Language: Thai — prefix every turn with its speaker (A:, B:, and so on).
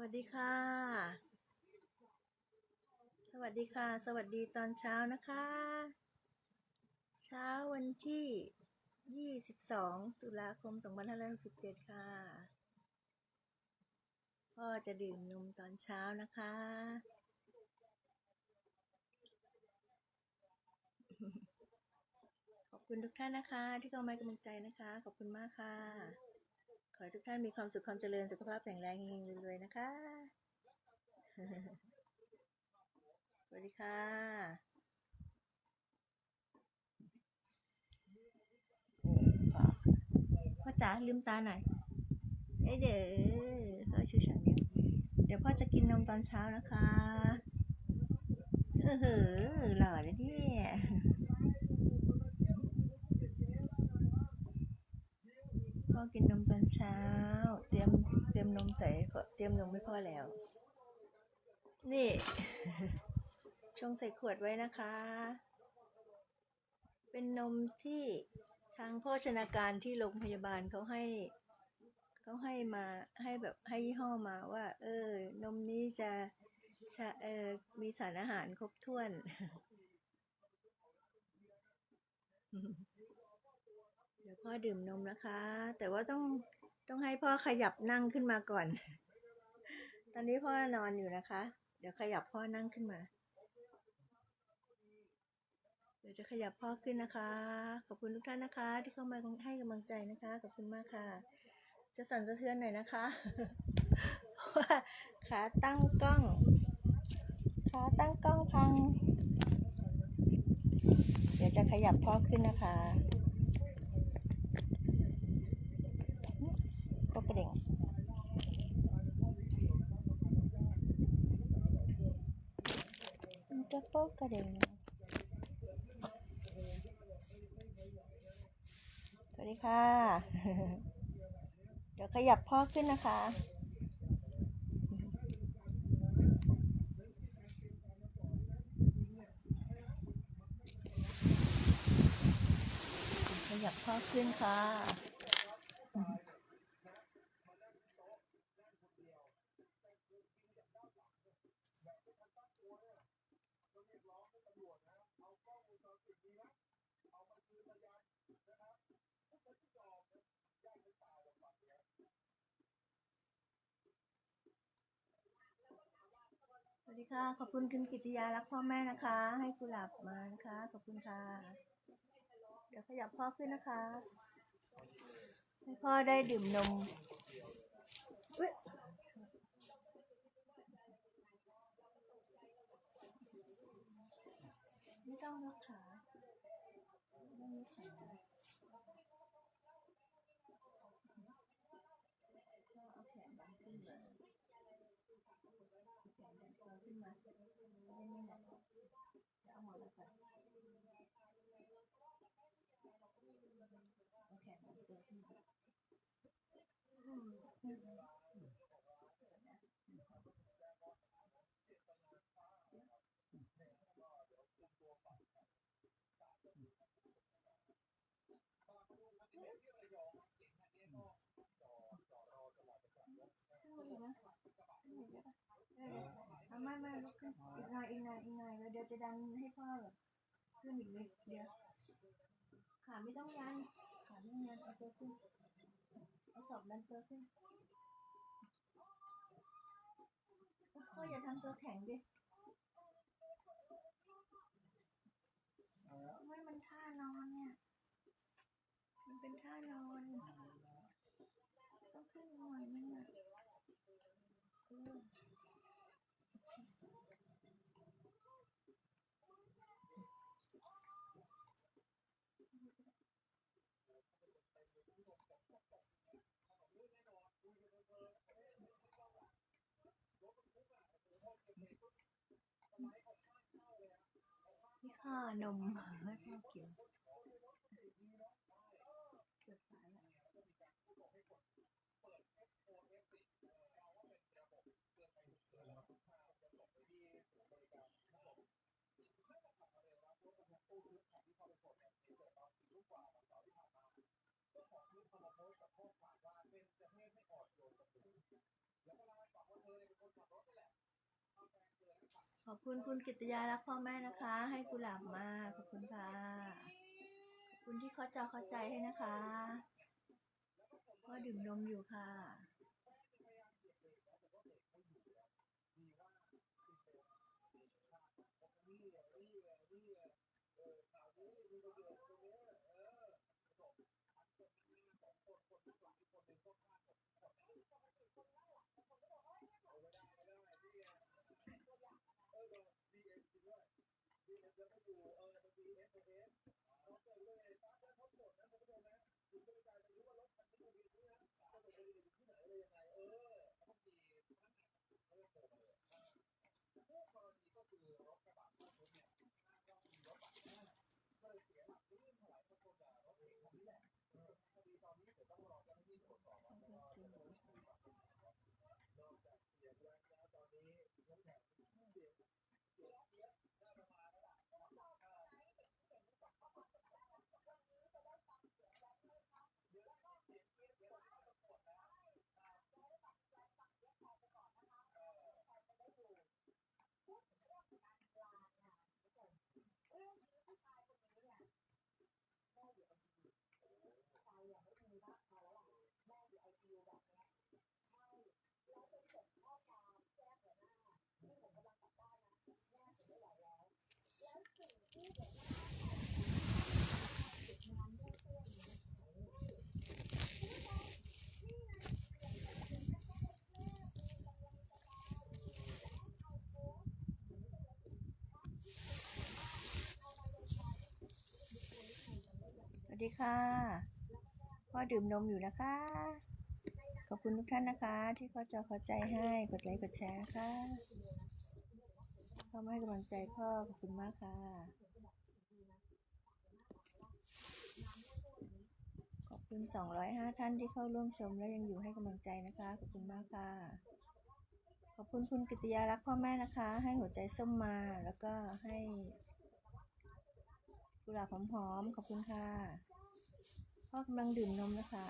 A: วัสดีค่ะ สวัสดีค่ะ สวัสดีตอนเช้านะคะ เช้าวันที่ 22 ตุลาคม 2567 ค่ะ พ่อจะดื่มนมตอนเช้านะคะ ขอบคุณทุกท่านนะคะ ที่เข้ามากำลังใจนะคะ ขอบคุณมากค่ะ ขอให้ทุกท่านมีความสุขความเจริญสุขภาพแข็งแรงเฮงๆรวยๆนะคะ สวัสดีค่ะพ่อจ๋าลืมตาหน่อยเอ้ยเดี๋ยวพ่อชูฉันเนี่ยเดี๋ยวพ่อจะกินนมตอนเช้านะคะ เออเหอหล่อเลยเนี่ย พ่อกินนมตอนเช้า เตรียมเตรียมนมใส่เตรียมนมให้พ่อแล้ว นี่ชงใส่ขวดไว้นะคะ เป็นนมที่ทางโภชนาการที่โรงพยาบาลเขาให้เขาให้มาให้แบบให้ยี่ห้อมาว่า เออ นมนี้จะจะเออมีสารอาหารครบถ้วน พ่อดื่มนมนะคะ แต่ว่าต้องต้องให้พ่อขยับนั่งขึ้นมาก่อน ตอนนี้พ่อนอนอยู่นะคะ เดี๋ยวขยับพ่อนั่งขึ้นมา เดี๋ยวจะขยับพ่อขึ้นนะคะ ขอบคุณทุกท่านนะคะ ที่เข้ามาให้กำลังใจนะคะ ขอบคุณมากค่ะ จะสั่นสะเทือนหน่อยนะคะว่าขาตั้งกล้อง ขาตั้งกล้องพัง เดี๋ยวจะขยับพ่อขึ้นนะคะก็กระ เด่งมันจะโป๊กกระเด่งสวัสดีค่ะ เดี๋ยวขยับพ่อขึ้นนะคะขยับพ่อขึ้นค่ะ สวัสดีค่ะ ขอบคุณคุณกิติยารักพ่อแม่นะคะ ให้กุหลาบมานะคะ ขอบคุณค่ะ เดี๋ยวขยับพ่อขึ้นนะคะ ให้พ่อได้ดื่มนมอุ๊ยไม่ ต้องยกขาไม่มีขาก็เอาแขนดันขึ้นมาแขนดันตัวขึ้นมาไม่ไม่หนักเดี๋ยวเอาหมอนมาก่อนเอาแขนดันตัวขึ้นมา เอาไม่ไม่ลุกขึ้นอีกหน่อยอีกหน่อยอีกหน่อยแล้วเดี๋ยวจะดันให้พ่อแบบขึ้นอีกนิดเดียวขาไม่ต้องยันขาไม่ต้องยันเอาตัวขึ้นเอาศอกดันตัวขึ้นพ่ออย่าทำตัวแข็งดิไม่มันท่านอนเนี่ยมันเป็น ท่านอนต้องขึ้นหน่อยนึงอะนี่ค่ะนมให้พ่อกินเกือบตายแล้ว
B: ขอบคุณคุณกิตยารักพ่อแม่นะคะ ให้กุหลาบมาขอบคุณค่ะ ขอบคุณที่เข้าใจเข้าใจให้นะคะ พ่อดื่มนมอยู่ค่ะสวัสดีค่ะ
C: ข้าจ
A: ะด
C: ู
B: สวั
A: สดีค่ะ
B: พ่อดื่มนมอยู่นะคะ คุณทุกท่านนะคะ ที่เข้าใจเข้าใจให้ กดไลค์กดแชร์นะคะเข้ามาให้กำลังใจพ่อขอบคุณมากค่ะ ขอบคุณ 205 ท่านที่เข้าร่วมชมและยังอยู่ให้กำลังใจนะคะ ขอบคุณมากค่ะ ขอบคุณคุณกิตยารักพ่อแม่นะคะ ให้หัวใจส้มมาแล้วก็ให้กุหลาบหอมๆขอบคุณค่ะพ่อกำลังดื่มนมนะคะ